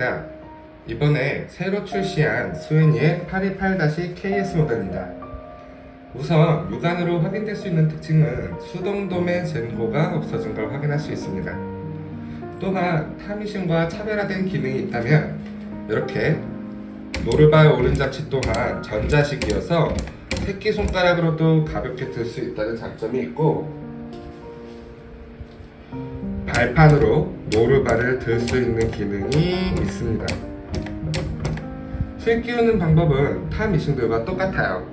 반갑습니다. 이번에 새로 출시한 스웨니의 828-KS 모델입니다. 우선 육안으로 확인될 수 있는 특징은 수동돔의 젠고가 없어진 걸 확인할 수 있습니다. 또한 타미신과 차별화된 기능이 있다면 이렇게 노르발 오른잡치 또한 전자식이어서 새끼손가락으로도 가볍게 들 수 있다는 장점이 있고 발판으로 노르발을 들 수 있는 기능이 있습니다. 실 끼우는 방법은 타 미싱들과 똑같아요.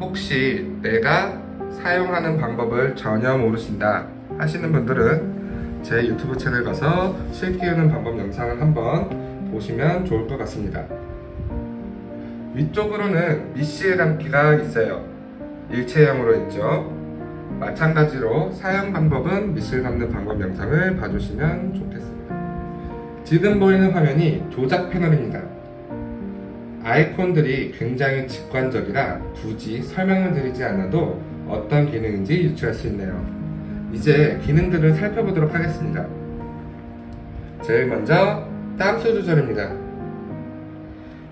혹시 내가 사용하는 방법을 전혀 모르신다 하시는 분들은 제 유튜브 채널 가서 실 끼우는 방법 영상을 한번 보시면 좋을 것 같습니다. 위쪽으로는 미시의 담기가 있어요. 일체형으로 있죠. 마찬가지로 사용 방법은 미실 담는 방법 영상을 봐주시면 좋겠습니다. 지금 보이는 화면이 조작 패널입니다. 아이콘들이 굉장히 직관적이라 굳이 설명을 드리지 않아도 어떤 기능인지 유추할 수 있네요. 이제 기능들을 살펴보도록 하겠습니다. 제일 먼저 땀수 조절입니다.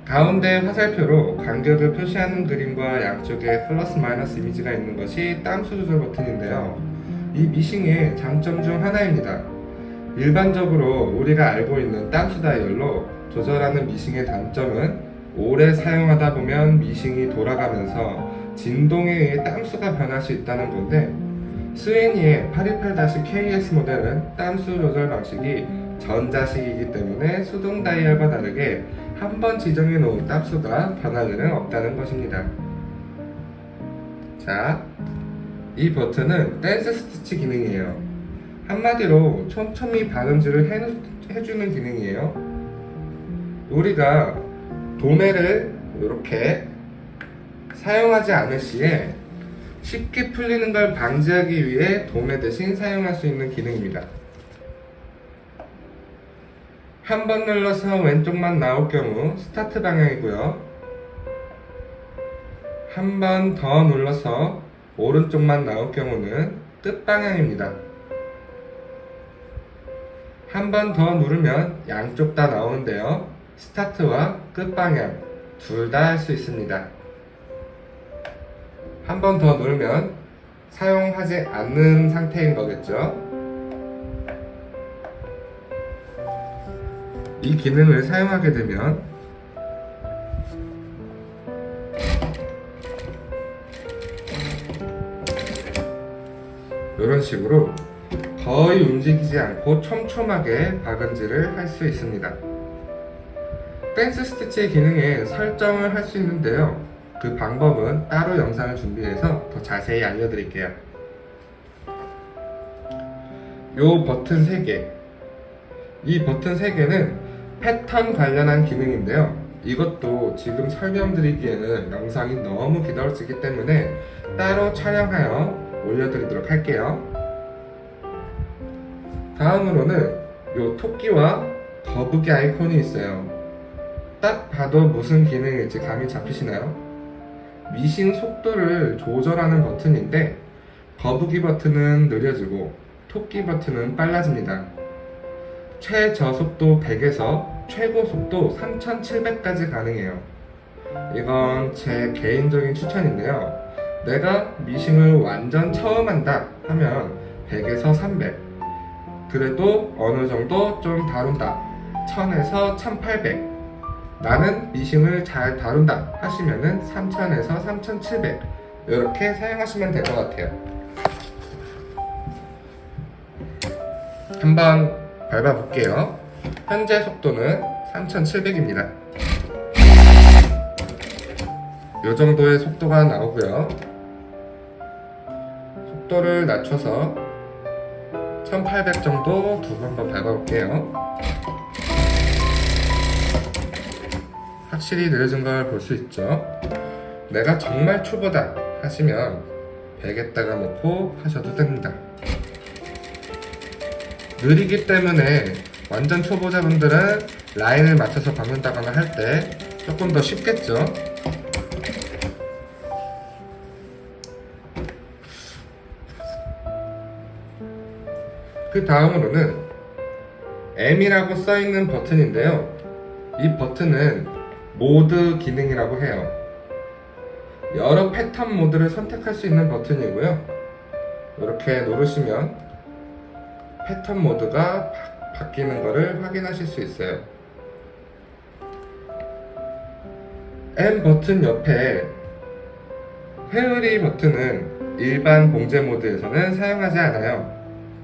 가운데 화살표로 간격을 표시하는 그림과 양쪽에 플러스 마이너스 이미지가 있는 것이 땀수 조절 버튼인데요. 이 미싱의 장점 중 하나입니다. 일반적으로 우리가 알고 있는 땀수 다이얼로 조절하는 미싱의 단점은 오래 사용하다 보면 미싱이 돌아가면서 진동에 의해 땀수가 변할 수 있다는 건데 스웨니의 828-KS 모델은 땀수 조절 방식이 전자식이기 때문에 수동 다이얼과 다르게 한 번 지정해 놓은 변할 일은 없다는 것입니다. 자, 이 버튼은 댄스 스티치 기능이에요. 한마디로 촘촘히 발음질을 해, 해주는 기능이에요. 우리가 도매를 이렇게 사용하지 않을 시에 쉽게 풀리는 걸 방지하기 위해 도매 대신 사용할 수 있는 기능입니다. 한 번 눌러서 왼쪽만 나올 경우 스타트 방향이고요. 한 번 더 눌러서 오른쪽만 나올 경우는 끝 방향입니다. 한 번 더 누르면 양쪽 다 나오는데요. 스타트와 끝 방향 둘 다 할 수 있습니다. 한 번 더 누르면 사용하지 않는 상태인 거겠죠. 이 기능을 사용하게 되면 이런 식으로 거의 움직이지 않고 촘촘하게 박은질을 할 수 있습니다. 댄스 스티치의 기능에 설정을 할 수 있는데요. 그 방법은 따로 영상을 준비해서 더 자세히 알려드릴게요. 요 버튼 3개. 이 버튼 3개는 패턴 관련한 기능인데요. 이것도 지금 설명드리기에는 영상이 너무 길어지기 때문에 따로 촬영하여 올려드리도록 할게요. 다음으로는 요 토끼와 거북이 아이콘이 있어요. 딱 봐도 무슨 기능일지 감이 잡히시나요? 미싱 속도를 조절하는 버튼인데 거북이 버튼은 느려지고 토끼 버튼은 빨라집니다. 최저속도 100에서 최고 속도 3700까지 가능해요. 이건 제 개인적인 추천인데요. 내가 미싱을 완전 처음 한다 하면 100에서 300. 그래도 어느 정도 좀 다룬다. 1000에서 1800. 나는 미싱을 잘 다룬다 하시면은 3000에서 3700 이렇게 사용하시면 될 것 같아요. 한번 밟아 볼게요. 현재 속도는 3700입니다. 이 정도의 속도가 나오고요. 속도를 낮춰서 1800 정도 두고 한번 밟아 볼게요. 확실히 느려진 걸 볼 수 있죠. 내가 정말 초보다 하시면 100에다가 놓고 하셔도 됩니다. 느리기 때문에 완전 초보자분들은 라인을 맞춰서 박는다거나 할 때 조금 더 쉽겠죠. 그 다음으로는 M이라고 써 있는 버튼인데요. 이 버튼은 모드 기능이라고 해요. 여러 패턴 모드를 선택할 수 있는 버튼이고요. 이렇게 누르시면 패턴 모드가 바, 바뀌는 것을 확인하실 수 있어요. M 버튼 옆에 회오리 버튼은 일반 봉제 모드에서는 사용하지 않아요.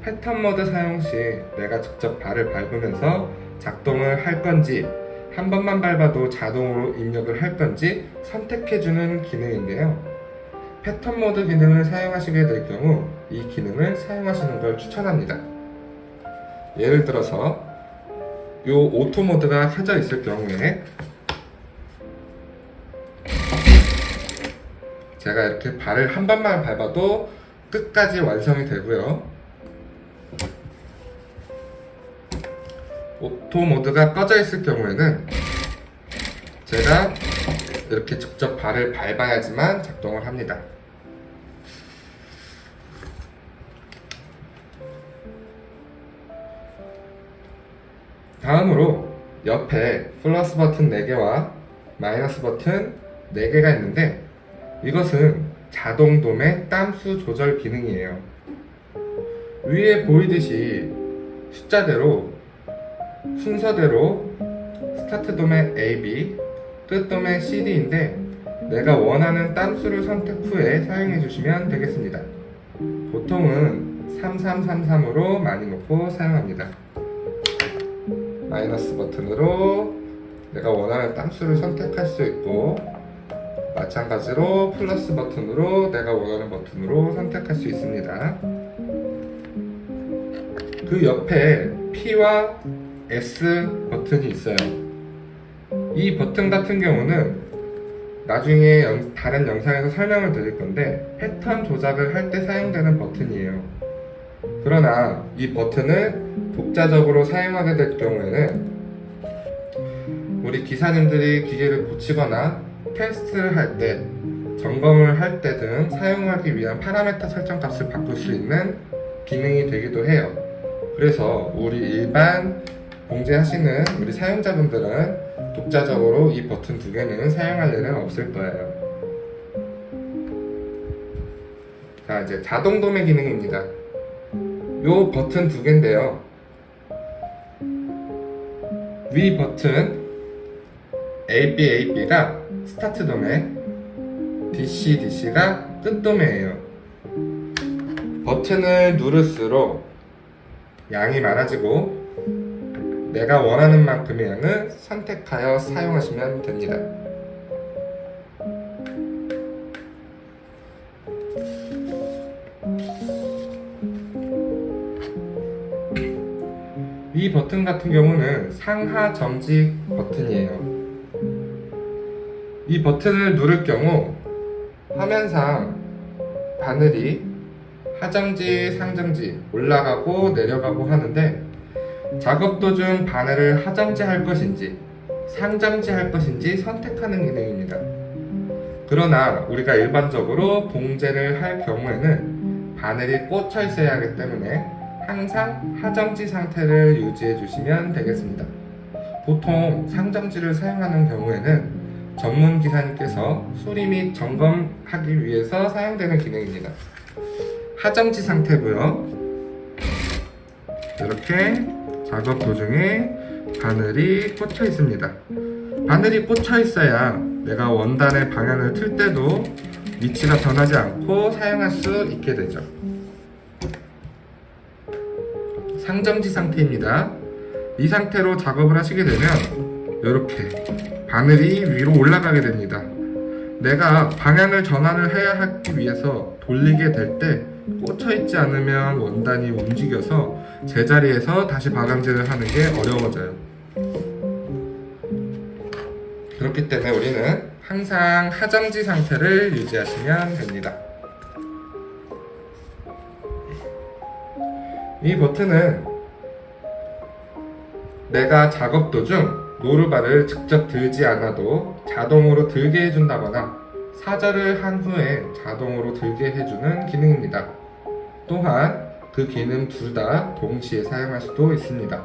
패턴 모드 사용 시 내가 직접 발을 밟으면서 작동을 할 건지 한 번만 밟아도 자동으로 입력을 할 건지 선택해주는 기능인데요. 패턴 모드 기능을 사용하시게 될 경우 이 기능을 사용하시는 걸 추천합니다. 예를 들어서 이 오토 모드가 켜져 있을 경우에 제가 이렇게 발을 한 번만 밟아도 끝까지 완성이 되고요. 오토 모드가 꺼져 있을 경우에는 제가 이렇게 직접 발을 밟아야지만 작동을 합니다. 다음으로 옆에 플러스 버튼 4개와 마이너스 버튼 4개가 있는데 이것은 자동 도매 땀수 조절 기능이에요. 위에 보이듯이 숫자대로 순서대로 스타트 도매 AB, 끝 도매 CD인데 내가 원하는 땀수를 선택 후에 사용해 주시면 되겠습니다. 보통은 3333으로 많이 놓고 사용합니다. 마이너스 버튼으로 내가 원하는 땀수를 선택할 수 있고 마찬가지로 플러스 버튼으로 내가 원하는 버튼으로 선택할 수 있습니다. 그 옆에 P와 S 버튼이 있어요. 이 버튼 같은 경우는 나중에 영- 다른 영상에서 설명을 드릴 건데 패턴 조작을 할 때 사용되는 버튼이에요. 그러나 이 버튼을 독자적으로 사용하게 될 경우에는 우리 기사님들이 기계를 고치거나 테스트를 할 때, 점검을 할 때 등 사용하기 위한 파라메터 설정 값을 바꿀 수 있는 기능이 되기도 해요. 그래서 우리 일반 봉제하시는 우리 사용자분들은 독자적으로 이 버튼 두 개는 사용할 일은 없을 거예요. 자, 이제 자동 도매 기능입니다. 요 버튼 두 개인데요. 위 버튼 AB, AB가 스타트 도매, DC, DC가 끝 도매예요. 버튼을 누를수록 양이 많아지고 내가 원하는 만큼의 양을 선택하여 사용하시면 됩니다. 이 버튼 같은 경우는 상하 정지 버튼이에요. 이 버튼을 누를 경우 화면상 바늘이 하정지, 상정지 올라가고 내려가고 하는데 작업 도중 바늘을 하정지 할 것인지 상정지 할 것인지 선택하는 기능입니다. 그러나 우리가 일반적으로 봉제를 할 경우에는 바늘이 꽂혀 있어야 하기 때문에 항상 하정지 상태를 유지해 주시면 되겠습니다. 보통 상정지를 사용하는 경우에는 전문 기사님께서 수리 및 점검하기 위해서 사용되는 기능입니다. 하정지 상태고요. 이렇게 작업 도중에 바늘이 꽂혀 있습니다. 바늘이 꽂혀 있어야 내가 원단의 방향을 틀 때도 위치가 변하지 않고 사용할 수 있게 되죠. 상정지 상태입니다. 이 상태로 작업을 하시게 되면 이렇게 바늘이 위로 올라가게 됩니다. 내가 방향을 전환을 해야 하기 위해서 돌리게 될 때 꽂혀 있지 않으면 원단이 움직여서 제자리에서 다시 바감질을 하는 게 어려워져요. 그렇기 때문에 우리는 항상 하정지 상태를 유지하시면 됩니다. 이 버튼은 내가 작업 도중 노루바를 직접 들지 않아도 자동으로 들게 해준다거나 사자를 한 후에 자동으로 들게 해주는 기능입니다. 또한 그 기능 둘 다 동시에 사용할 수도 있습니다.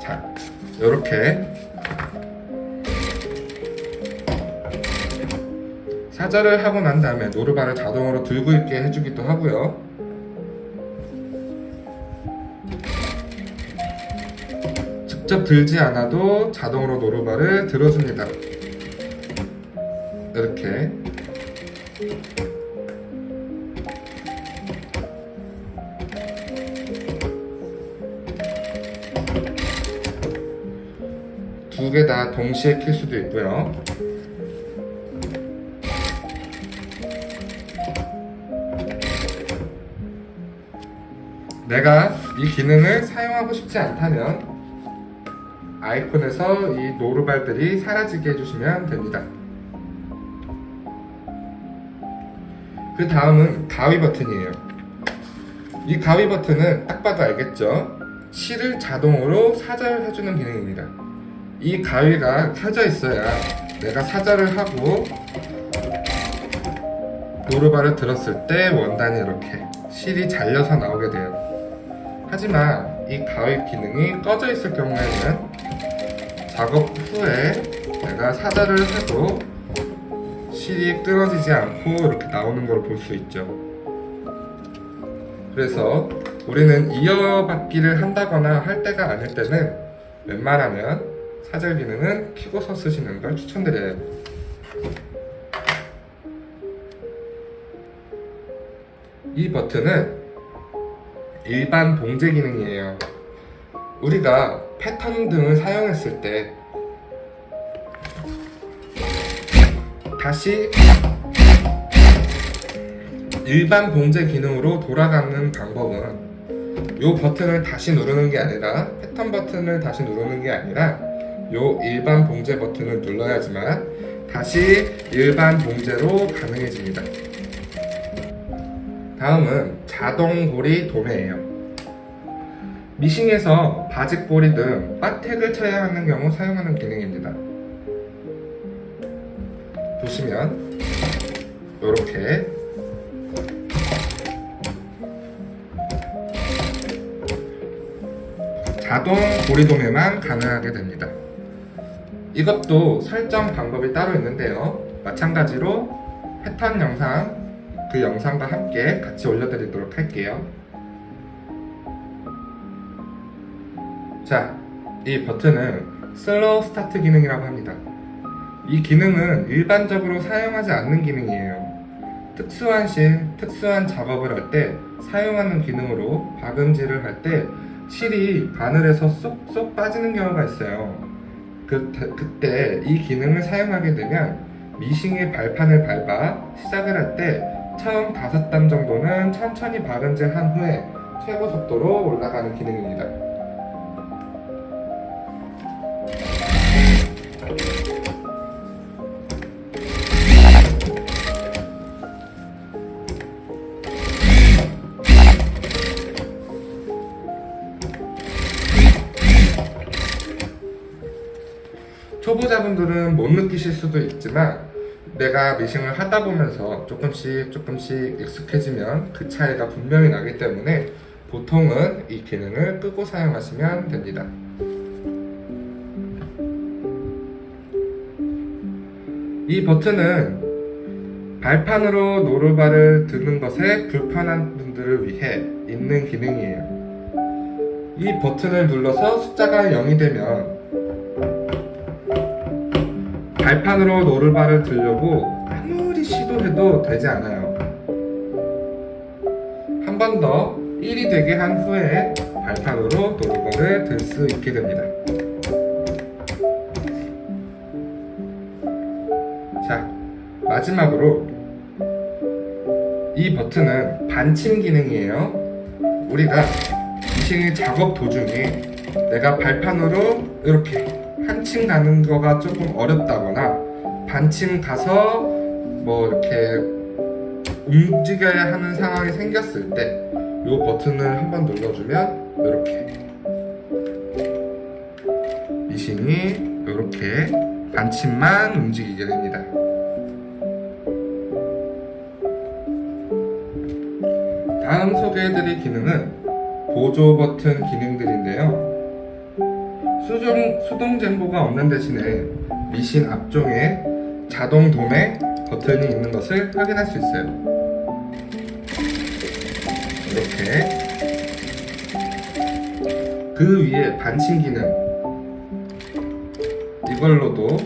자, 이렇게 사절을 하고 난 다음에 노르바를 자동으로 들고 있게 해주기도 하고요. 직접 들지 않아도 자동으로 노르바를 들어줍니다. 이렇게 두 개 다 동시에 킬 수도 있고요. 내가 이 기능을 사용하고 싶지 않다면 아이콘에서 이 노루발들이 사라지게 해주시면 됩니다. 그 다음은 가위 버튼이에요. 이 가위 버튼은 딱 봐도 알겠죠? 실을 자동으로 사절해주는 기능입니다. 이 가위가 켜져 있어야 내가 사절을 하고 노루발을 들었을 때 원단이 이렇게 실이 잘려서 나오게 돼요. 하지만 이 가위 기능이 꺼져 있을 경우에는 작업 후에 내가 사절을 해도 실이 끊어지지 않고 이렇게 나오는 걸 볼 수 있죠. 그래서 우리는 이어받기를 한다거나 할 때가 아닐 때는 웬만하면 사절 기능은 켜고서 쓰시는 걸 추천드려요. 이 버튼은 일반 봉제 기능이에요. 우리가 패턴 등을 사용했을 때 다시 일반 봉제 기능으로 돌아가는 방법은 이 버튼을 다시 누르는 게 아니라 패턴 버튼을 다시 누르는 게 아니라 이 일반 봉제 버튼을 눌러야지만 다시 일반 봉제로 가능해집니다. 다음은 자동 고리 도매예요. 미싱에서 바직고리 등 바텍을 쳐야 하는 경우 사용하는 기능입니다. 보시면 이렇게 자동 고리 도매만 가능하게 됩니다. 이것도 설정 방법이 따로 있는데요. 마찬가지로 패턴 영상 그 영상과 함께 같이 올려드리도록 할게요. 자, 이 버튼은 슬로우 스타트 기능이라고 합니다. 이 기능은 일반적으로 사용하지 않는 기능이에요. 특수한 실, 특수한 작업을 할 때 사용하는 기능으로 박음질을 할 때 실이 바늘에서 쏙쏙 빠지는 경우가 있어요. 그, 그때 이 기능을 사용하게 되면 미싱의 발판을 밟아 시작을 할 때 처음 다섯 단 정도는 천천히 박음질 한 후에 최고 속도로 올라가는 기능입니다. 초보자분들은 못 느끼실 수도 있지만 내가 미싱을 하다 보면서 조금씩 조금씩 익숙해지면 그 차이가 분명히 나기 때문에 보통은 이 기능을 끄고 사용하시면 됩니다. 이 버튼은 발판으로 노루발을 드는 것에 불편한 분들을 위해 있는 기능이에요. 이 버튼을 눌러서 숫자가 0이 되면 발판으로 노르바를 들려고 아무리 시도해도 되지 않아요. 한 번 더 1이 되게 한 후에 발판으로 노르바를 들 수 있게 됩니다. 자, 마지막으로 이 버튼은 반침 기능이에요. 우리가 미싱의 작업 도중에 내가 발판으로 이렇게 한침 가는 거가 조금 어렵다거나 반침 가서 뭐 이렇게 움직여야 하는 상황이 생겼을 때 이 버튼을 한번 눌러주면 이렇게 미싱이 이렇게 반침만 움직이게 됩니다. 다음 소개해드릴 기능은 보조 버튼 기능들인데요. 수동, 수동 젠보가 없는 대신에 미신 앞쪽에 자동 도매 버튼이 있는 것을 확인할 수 있어요. 이렇게 그 위에 반침 기능 이걸로도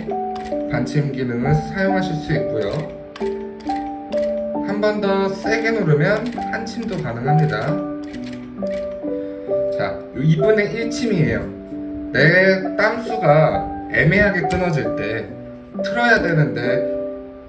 반침 기능을 사용하실 수 있고요. 한 번 더 세게 누르면 한침도 가능합니다. 자, 2분의 1침이에요. 내 땀수가 애매하게 끊어질 때 틀어야 되는데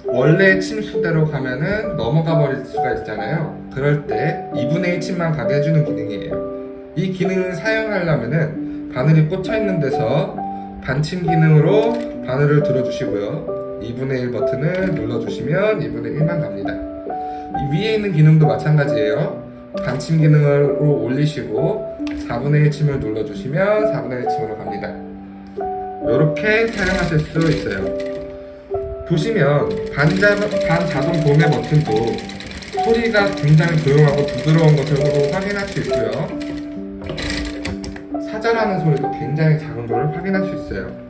원래 침수대로 가면은 넘어가 버릴 수가 있잖아요. 그럴 때 2분의 1침만 가게 해주는 기능이에요. 이 기능을 사용하려면은 바늘이 꽂혀 있는 데서 반침 기능으로 바늘을 들어주시고요. 2분의 1 버튼을 눌러주시면 2분의 1만 갑니다. 이 위에 있는 기능도 마찬가지예요. 반침 기능으로 올리시고 4분의 1 침을 눌러주시면 4분의 1 침으로 갑니다. 이렇게 사용하실 수 있어요. 보시면 반자, 반자동 도매 버튼도 소리가 굉장히 조용하고 부드러운 것을 확인할 수 있고요. 사절하는 소리도 굉장히 작은 걸 확인할 수 있어요.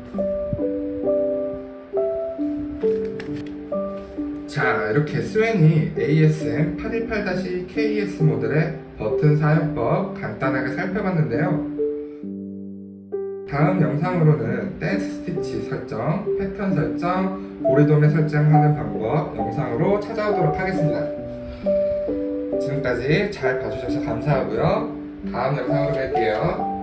자, 이렇게 스웬이 ASM 818-KES 모델의 버튼 사용법 간단하게 살펴봤는데요. 다음 영상으로는 댄스 스티치 설정, 패턴 설정, 고리도매 설정하는 방법 영상으로 찾아오도록 하겠습니다. 지금까지 잘 봐주셔서 감사하고요. 다음 영상으로 뵐게요.